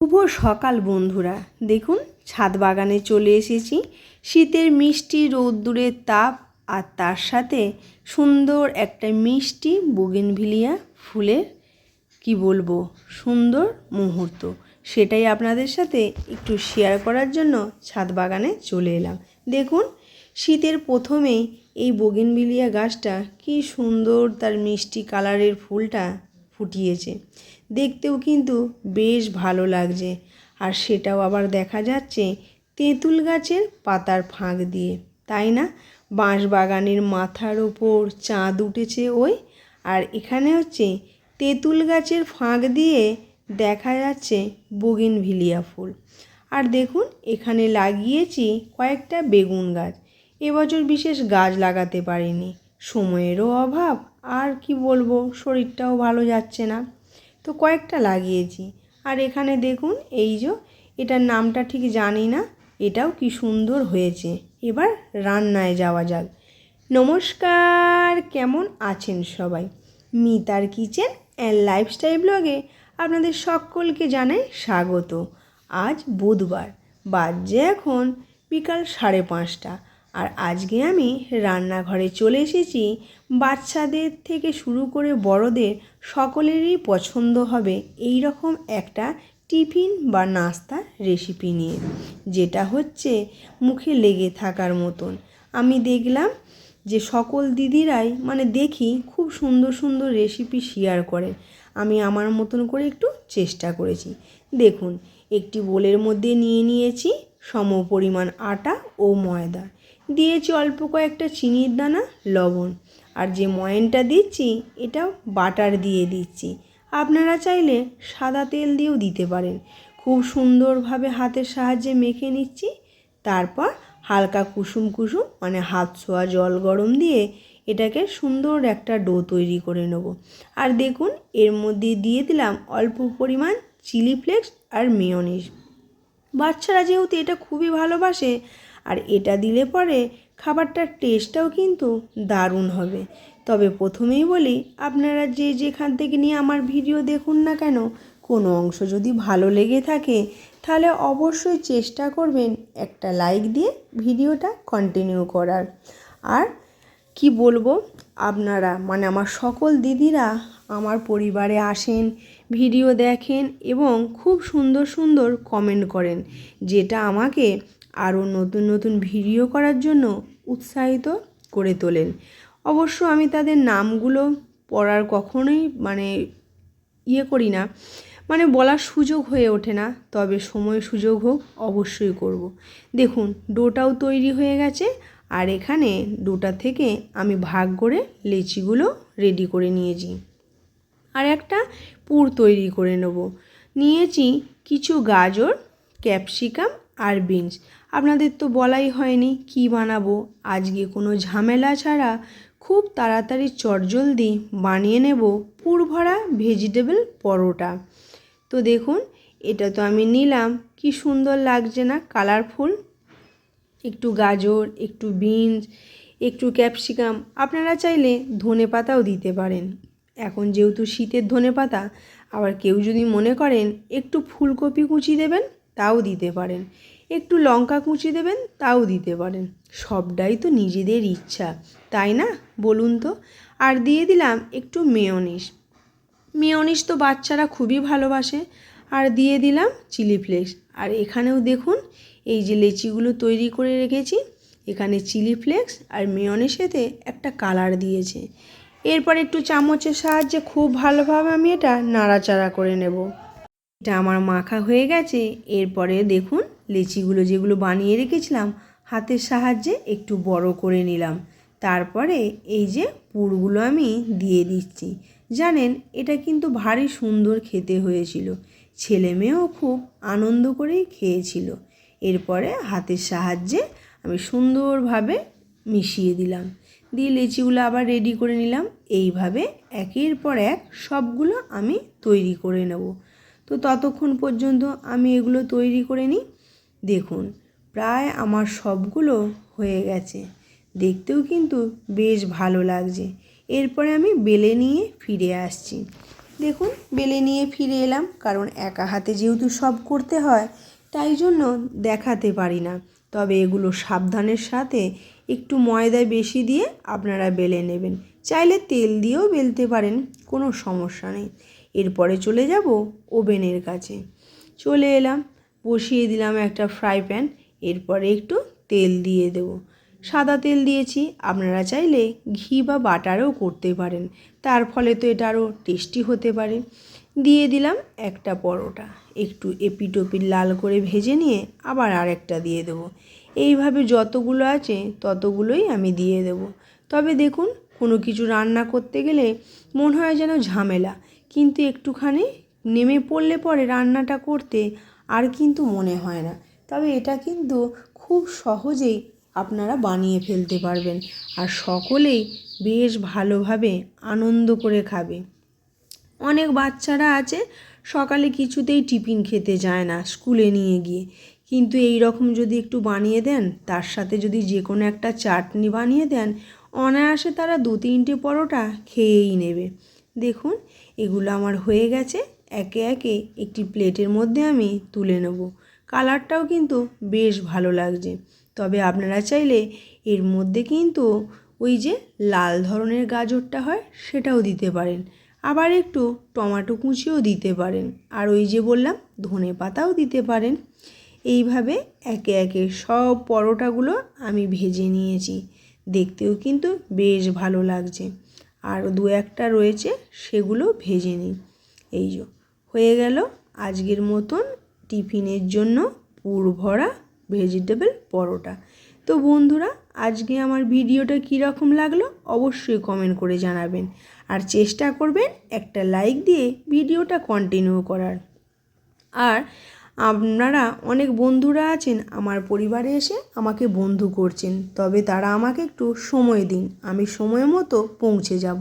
শুভ সকাল বন্ধুরা। দেখুন, ছাদ বাগানে চলে এসেছি। শীতের মিষ্টি, রোদ্দুরের তাপ আর তার সাথে সুন্দর একটা মিষ্টি বুগেনভিলিয়া ফুলের, কি বলব, সুন্দর মুহূর্ত। সেটাই আপনাদের সাথে একটু শেয়ার করার জন্য ছাদ বাগানে চলে এলাম। দেখুন, শীতের প্রথমেই এই বোগেনভিলিয়া গাছটা কি সুন্দর তার মিষ্টি কালারের ফুলটা ফুটিয়েছে। দেখতেও কিন্তু বেশ ভালো লাগছে। আর সেটাও আবার দেখা যাচ্ছে তেঁতুল গাছের পাতার ফাঁক দিয়ে। তাই না? বাঁশ বাগানের মাথার ওপর চাঁদ উঠেছে ওই। আর এখানে হচ্ছে তেঁতুল গাছের ফাঁক দিয়ে দেখা যাচ্ছে বগিনভিলিয়া ফুল। আর দেখুন, এখানে লাগিয়েছি কয়েকটা বেগুন গাছ। এবছর বিশেষ গাছ লাগাতে পারিনি। সময়েরও অভাব আর কি বলব, শরীরটাও ভালো যাচ্ছে না। তো কয়েকটা লাগিয়েছি। আর এখানে দেখুন, এই যে এটার নামটা ঠিক জানি না, এটাও কি সুন্দর হয়েছে। এবার রান্নায় যাওয়া যাক। নমস্কার, কেমন আছেন সবাই? মিতার কিচেন অ্যান্ড লাইফস্টাইল ব্লগে আপনাদের সকলকে জানাই স্বাগত। আজ বুধবার বাজে এখন বিকাল সাড়ে পাঁচটা। আর আজকে আমি রান্নাঘরে চলে এসেছি। বাচ্চাদের থেকে শুরু করে বড়দের সকলেরই পছন্দ হবে এই রকম একটা টিফিন বা নাস্তার রেসিপি নিয়ে, যেটা হচ্ছে মুখে লেগে থাকার মতন। আমি দেখলাম যে সকল দিদিরাই মানে দেখি খুব সুন্দর সুন্দর রেসিপি শেয়ার করেন আমি আমার মতন করে একটু চেষ্টা করেছি। দেখুন, একটি বোলের মধ্যে নিয়ে নিয়েছি সম পরিমাণ আটা ও ময়দা। দিয়েছি অল্প কয়েকটা চিনির দানা, লবণ। আর যে ময়নটা দিচ্ছি এটা বাটার দিয়ে দিচ্ছি। আপনারা চাইলে সাদা তেল দিয়েও দিতে পারেন। খুব সুন্দরভাবে হাতের সাহায্যে মেখে নিচ্ছি। তারপর হালকা কুসুম কুসুম মানে হাত ছোঁয়া জল গরম দিয়ে এটাকে সুন্দর একটা ডো তৈরি করে নেব। আর দেখুন, এর মধ্যে দিয়ে দিলাম অল্প পরিমাণ চিলি ফ্লেক্স আর মেয়নিজ। বাচ্চারা যেহেতু এটা খুবই ভালোবাসে আর এটা দিলে পরে খাবারটার টেস্টটাও কিন্তু দারুণ হবে। তবে প্রথমেই বলি, আপনারা যে যেখান থেকে নিয়ে আমার ভিডিও দেখুন না কেন, কোনো অংশ যদি ভালো লেগে থাকে, তাহলে অবশ্যই চেষ্টা করবেন একটা লাইক দিয়ে ভিডিওটা কন্টিনিউ করার। আর কি বলব, আপনারা মানে আমার সকল দিদিরা আমার পরিবারে আসেন, ভিডিও দেখেন এবং খুব সুন্দর সুন্দর কমেন্ট করেন, যেটা আমাকে আরও নতুন নতুন ভিডিও করার জন্য উৎসাহিত করে তোলেন। অবশ্য আমি তাদের নামগুলো পড়ার কখনোই মানে ইয়ে করি না। মানে বলার সুযোগ হয়ে ওঠে না, তবে সময় সুযোগ হোক, অবশ্যই করব। দেখুন, ডোটাও তৈরি হয়ে গেছে, আর এখানে ডোটা থেকে আমি ভাগ করে লেচিগুলো রেডি করে নিয়েছি। আর একটা পুর তৈরি করে নেব। নিয়েছি কিছু গাজর, ক্যাপসিকাম আর বিনস। আপনাদের তো বলাই হয়নি কি বানাবো। আজকে কোনো ঝামেলা ছাড়া খুব তাড়াতাড়ি চটজলদি বানিয়ে নেব পুর ভরা ভেজিটেবল পরোটা। তো দেখুন, এটা তো আমি নিলাম। কি সুন্দর লাগছে না কালারফুল একটু গাজর, একটু বিনস একটু ক্যাপসিকাম আপনারা চাইলে ধনে পাতাও দিতে পারেন। এখন যেহেতু শীতের ধনে পাতা, আবার কেউ যদি মনে করেন একটু ফুলকপি কুচি দেবেন, তাও দিতে পারেন। একটু লঙ্কা কুচি দেবেন, তাও দিতে পারেন। সবটাই তো নিজেদের ইচ্ছা, তাই না? বলুন তো। আর দিয়ে দিলাম একটু মেয়নিস। মেয়নিস তো বাচ্চারা খুবই ভালোবাসে। আর দিয়ে দিলাম চিলি ফ্লেক্স। আর এখানেও দেখুন, এই যে লেচিগুলো তৈরি করে রেখেছি, এখানে চিলি ফ্লেক্স আর মেয়নিসেতে একটা কালার দিয়েছে। এরপর একটু চামচের সাহায্যে খুব ভালোভাবে আমি এটা নাড়াচাড়া করে নেব। এটা আমার মাখা হয়ে গেছে। এরপরে দেখুন লেচিগুলো যেগুলো বানিয়ে রেখেছিলাম, হাতের সাহায্যে একটু বড় করে নিলাম। তারপরে এই যে পুরগুলো আমি দিয়ে দিচ্ছি। জানেন, এটা কিন্তু ভারী সুন্দর খেতে হয়েছিল। ছেলে মেয়েও খুব আনন্দ করেই খেয়েছিল। এরপরে হাতের সাহায্যে আমি সুন্দরভাবে মিশিয়ে দিলাম। দিয়ে লেচিগুলো আবার রেডি করে নিলাম। এইভাবে একের পর এক সবগুলো আমি তৈরি করে নেব। তো ততক্ষণ পর্যন্ত আমি এগুলো তৈরি করে নিই। দেখুন, প্রায় আমার সবগুলো হয়ে গেছে। দেখতেও কিন্তু বেশ ভালো লাগছে। এরপরে আমি বেলে নিয়ে ফিরে আসছি। দেখুন, বেলে নিয়ে ফিরে এলাম, কারণ একা হাতে যেহেতু সব করতে হয়, তাই জন্য দেখাতে পারি না। তবে এগুলো সাবধানের সাথে একটু ময়দা বেশি দিয়ে আপনারা বেলে নেবেন। চাইলে তেল দিয়েও বেলতে পারেন, কোনো সমস্যা নেই। এরপরে চলে যাব ওভেনের কাছে। চলে এলাম বসিয়ে দিলাম একটা ফ্রাই প্যান এরপরে একটু তেল দিয়ে দেবো। সাদা তেল দিয়েছি, আপনারা চাইলে ঘি বা বাটারও করতে পারেন, তার ফলে তো এটা আরও টেস্টি হতে পারে। দিয়ে দিলাম একটা পরোটা, একটু এপিটোপিট লাল করে ভেজে নিয়ে আবার আরেকটা দিয়ে দেবো। এইভাবে যতগুলো আছে ততগুলোই আমি দিয়ে দেবো। তবে দেখুন, কোনো কিছু রান্না করতে গেলে মনে হয় যেন ঝামেলা, কিন্তু একটুখানি নেমে পড়লে পরে রান্নাটা করতে আর কিন্তু মনে হয় না। তবে এটা কিন্তু খুব সহজেই আপনারা বানিয়ে ফেলতে পারবেন আর সকলেই বেশ ভালোভাবে আনন্দ করে খাবে। অনেক বাচ্চারা আছে, সকালে কিছুতেই টিফিন খেতে যায় না স্কুলে নিয়ে গিয়ে। কিন্তু এই রকম যদি একটু বানিয়ে দেন, তার সাথে যদি যে কোনো একটা চাটনি বানিয়ে দেন, অনায়াসে তারা দু তিনটে পরোটা খেয়েই নেবে। দেখুন, এগুলো আমার হয়ে গেছে। একে একে একটি প্লেটের মধ্যে আমি তুলে নেব। কালারটাও কিন্তু বেশ ভালো লাগছে। তবে আপনারা চাইলে এর মধ্যে কিন্তু ওই যে লাল ধরনের গাজরটা হয় সেটাও দিতে পারেন। আবার একটু টমাটো কুচিও দিতে পারেন। আর ওই যে বললাম, ধনে পাতাও দিতে পারেন। এইভাবে একে একে সব পরোটাগুলো আমি ভেজে নিয়েছি। দেখতেও কিন্তু বেশ ভালো লাগছে। আর দু একটা রয়েছে, সেগুলো ভেজে নিই। এই যে হয়ে গেল আজকের মতন টিফিনের জন্য পুর ভরা ভেজিটেবল পরোটা। তো বন্ধুরা, আজকে আমার ভিডিওটা কীরকম লাগল অবশ্যই কমেন্ট করে জানাবেন। আর চেষ্টা করবেন একটা লাইক দিয়ে ভিডিওটা কন্টিনিউ করার। আর আপনারা অনেক বন্ধুরা আছেন, আমার পরিবারে এসে আমাকে বন্ধু করছেন, তবে তারা আমাকে একটু সময় দিন, আমি সময় মতো পৌঁছে যাব।